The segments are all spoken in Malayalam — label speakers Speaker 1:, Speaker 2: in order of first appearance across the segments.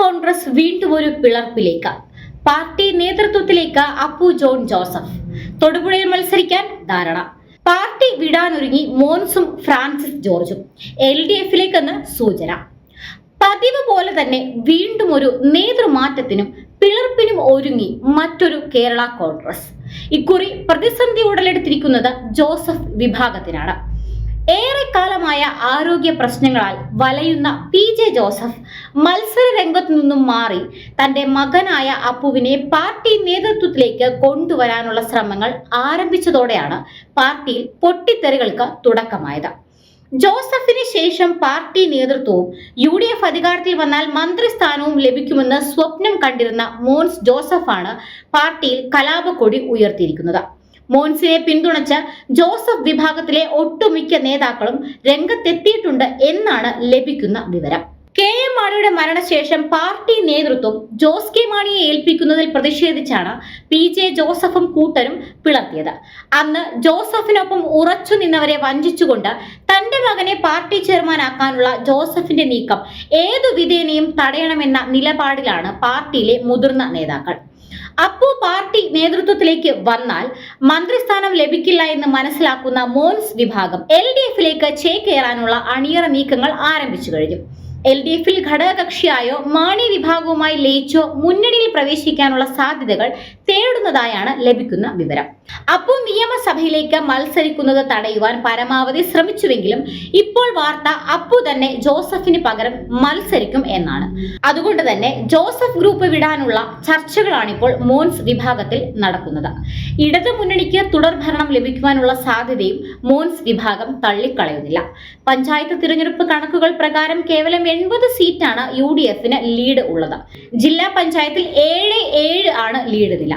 Speaker 1: കോൺഗ്രസ് വീണ്ടും ഒരു പിളർപ്പിലേക്ക്. പാർട്ടി നേതൃത്വത്തിലേക്ക് അപ്പു ജോൺ ജോസഫ്. തൊടുപുഴയിൽ മത്സരിക്കാൻ ധാരണ. പാർട്ടി വിടാനൊരുങ്ങി മോൻസും ഫ്രാൻസിസ് ജോർജും. എൽ ഡി എഫിലേക്കെന്ന് സൂചന. പതിവ് പോലെ തന്നെ വീണ്ടും ഒരു നേതൃമാറ്റത്തിനും പിളർപ്പിനും ഒരുങ്ങി മറ്റൊരു കേരള കോൺഗ്രസ്. ഇക്കുറി പ്രതിസന്ധി ഉടലെടുത്തിരിക്കുന്നത് ജോസഫ് വിഭാഗത്തിനാണ്. ഏറെക്കാലമായ ആരോഗ്യ പ്രശ്നങ്ങളാൽ വലയുന്ന പി ജെ ജോസഫ് മത്സര രംഗത്തു നിന്നും മാറി തന്റെ മകനായ അപ്പുവിനെ പാർട്ടി നേതൃത്വത്തിലേക്ക് കൊണ്ടുവരാനുള്ള ശ്രമങ്ങൾ ആരംഭിച്ചതോടെയാണ് പാർട്ടിയിൽ പൊട്ടിത്തെറികൾക്ക് തുടക്കമായത്. ജോസഫിന് ശേഷം പാർട്ടി നേതൃത്വവും യു ഡി എഫ് അധികാരത്തിൽ വന്നാൽ മന്ത്രിസ്ഥാനവും ലഭിക്കുമെന്ന് സ്വപ്നം കണ്ടിരുന്ന മോൻസ് ജോസഫാണ് പാർട്ടിയിൽ കലാപക്കൊടി ഉയർത്തിയിരിക്കുന്നത്. മോൻസിനെ പിന്തുണച്ച ജോസഫ് വിഭാഗത്തിലെ ഒട്ടുമിക്ക നേതാക്കളും രംഗത്തെത്തിയിട്ടുണ്ട് എന്നാണ് ലഭിക്കുന്ന വിവരം. കെ എം മാണിയുടെ മരണശേഷം പാർട്ടി നേതൃത്വം ജോസ് കെ മാണിയെ ഏൽപ്പിക്കുന്നതിൽ പ്രതിഷേധിച്ചാണ് പി ജെ ജോസഫും കൂട്ടരും പിളർത്തിയത്. അന്ന് ജോസഫിനൊപ്പം ഉറച്ചു നിന്നവരെ വഞ്ചിച്ചുകൊണ്ട് തന്റെ മകനെ പാർട്ടി ചെയർമാനാക്കാനുള്ള ജോസഫിന്റെ നീക്കം ഏതു വിധേനയും തടയണമെന്ന നിലപാടിലാണ് പാർട്ടിയിലെ മുതിർന്ന നേതാക്കൾ. അപ്പു പാർട്ടി നേതൃത്വത്തിലേക്ക് വന്നാൽ മന്ത്രിസ്ഥാനം ലഭിക്കില്ല എന്ന് മനസ്സിലാക്കുന്ന മോൻസ് വിഭാഗം എൽ ഡി എഫിലേക്ക് ചേക്കേറാനുള്ള അണിയറ നീക്കങ്ങൾ ആരംഭിച്ചു കഴിഞ്ഞു. എൽ ഡി എഫിൽ ഘടകകക്ഷിയായോ മാണി വിഭാഗവുമായി ലയിച്ചോ മുന്നണിയിൽ പ്രവേശിക്കാനുള്ള സാധ്യതകൾ തേടുന്നതായാണ് ലഭിക്കുന്ന വിവരം. അപ്പോൾ നിയമസഭയിലേക്ക് മത്സരിക്കുന്നത് തടയുവാൻ പരമാവധി ശ്രമിച്ചുവെങ്കിലും ഇപ്പോൾ വാർത്ത അപ്പു തന്നെ ജോസഫിന് പകരം മത്സരിക്കും എന്നാണ്. അതുകൊണ്ട് തന്നെ ജോസഫ് ഗ്രൂപ്പ് വിടാനുള്ള ചർച്ചകളാണിപ്പോൾ മോൻസ് വിഭാഗത്തിൽ നടക്കുന്നത്. ഇടതു മുന്നണിക്ക് തുടർഭരണം ലഭിക്കുവാനുള്ള സാധ്യതയും മോൻസ് വിഭാഗം തള്ളിക്കളയുന്നില്ല. പഞ്ചായത്ത് തിരഞ്ഞെടുപ്പ് കണക്കുകൾ പ്രകാരം കേവലം എൺപത് സീറ്റാണ് യു ഡി എഫിന് ലീഡ് ഉള്ളത്. ജില്ലാ പഞ്ചായത്തിൽ ഏഴ് ഏഴ് ആണ് ലീഡ് നില.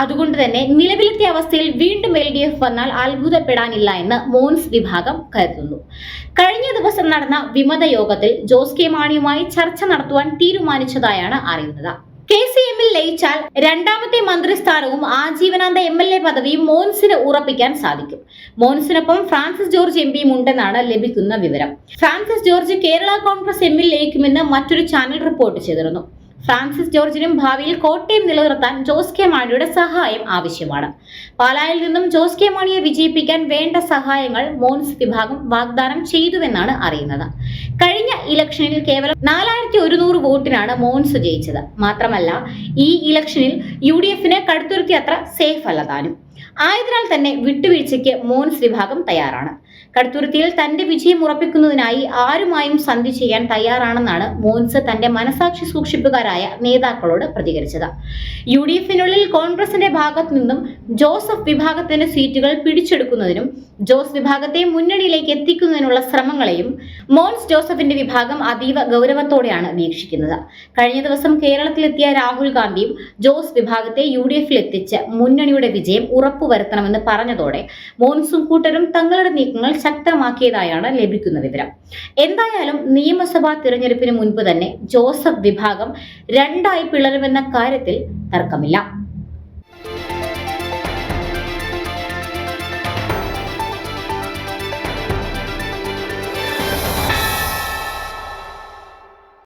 Speaker 1: അതുകൊണ്ട് തന്നെ നിലവിലത്തെ അവസ്ഥയിൽ വീണ്ടും എൽ ഡി എഫ് വന്നാൽ അത്ഭുതപ്പെടാനില്ല എന്ന് മോൻസ് വിഭാഗം കരുതുന്നു. കഴിഞ്ഞ ദിവസം നടന്ന വിമത യോഗത്തിൽ ജോസ് കെ മാണിയുമായി ചർച്ച നടത്തുവാൻ തീരുമാനിച്ചതായാണ് അറിയുന്നത്. കെ സി എമ്മിൽ ലയിച്ചാൽ രണ്ടാമത്തെ മന്ത്രിസ്ഥാനവും ആജീവനാന്ത എം എൽ എ പദവിയും മോൻസിന് ഉറപ്പിക്കാൻ സാധിക്കും. മോൻസിനൊപ്പം ഫ്രാൻസിസ് ജോർജ് എം പിയും ഉണ്ടെന്നാണ് ലഭിക്കുന്ന വിവരം. ഫ്രാൻസിസ് ജോർജ് കേരള കോൺഗ്രസ് എമ്മിൽ ലയിക്കുമെന്ന് മറ്റൊരു ചാനൽ റിപ്പോർട്ട് ചെയ്തിരുന്നു. ഫ്രാൻസിസ് ജോർജിനും ഭാവിയിൽ കോട്ടയം നിലനിർത്താൻ ജോസ് കെ മാണിയുടെ സഹായം ആവശ്യമാണ്. പാലായിൽ നിന്നും ജോസ് കെ മാണിയെ വിജയിപ്പിക്കാൻ വേണ്ട സഹായങ്ങൾ മോൻസ് വിഭാഗം വാഗ്ദാനം ചെയ്തുവെന്നാണ് അറിയുന്നത്. കഴിഞ്ഞ ഇലക്ഷനിൽ കേവലം നാലായിരത്തി ഒരുന്നൂറ് വോട്ടിനാണ് മോൻസ് ജയിച്ചത്. മാത്രമല്ല ഈ ഇലക്ഷനിൽ യു ഡി എഫിന് കടുത്തുരുത്തി അത്ര സേഫ് അല്ല താനും. ആയതിനാൽ തന്നെ വിട്ടുവീഴ്ചയ്ക്ക് മോൻസ് വിഭാഗം തയ്യാറാണ്. കടുത്തുരുത്തിയിൽ തന്റെ വിജയം ഉറപ്പിക്കുന്നതിനായി ആരുമായും സന്ധി ചെയ്യാൻ തയ്യാറാണെന്നാണ് മോൻസ് തന്റെ മനസാക്ഷി സൂക്ഷിപ്പുകാരായ നേതാക്കളോട് പ്രതികരിച്ചത്. യു ഡി എഫിനുള്ളിൽ കോൺഗ്രസിന്റെ ഭാഗത്തു നിന്നും ജോസഫ് വിഭാഗത്തിന്റെ സീറ്റുകൾ പിടിച്ചെടുക്കുന്നതിനും ജോസ് വിഭാഗത്തെ മുന്നണിയിലേക്ക് എത്തിക്കുന്നതിനുള്ള ശ്രമങ്ങളെയും മോൻസ് ജോസഫിന്റെ വിഭാഗം അതീവ ഗൗരവത്തോടെയാണ് വീക്ഷിക്കുന്നത്. കഴിഞ്ഞ ദിവസം കേരളത്തിലെത്തിയ രാഹുൽ ഗാന്ധിയും ജോസ് വിഭാഗത്തെ യു ഡി എഫിൽ എത്തിച്ച് മുന്നണിയുടെ വിജയം ഉറപ്പുവരുത്തണമെന്ന് പറഞ്ഞതോടെ മോൻസും കൂട്ടരും തങ്ങളുടെ നീക്കങ്ങൾ ശക്തമാക്കിയതായാണ് ലഭിക്കുന്ന വിവരം. എന്തായാലും നിയമസഭാ തിരഞ്ഞെടുപ്പിന് മുൻപ് തന്നെ ജോസഫ് വിഭാഗം രണ്ടായി പിളരുമെന്ന കാര്യത്തിൽ തർക്കമില്ല.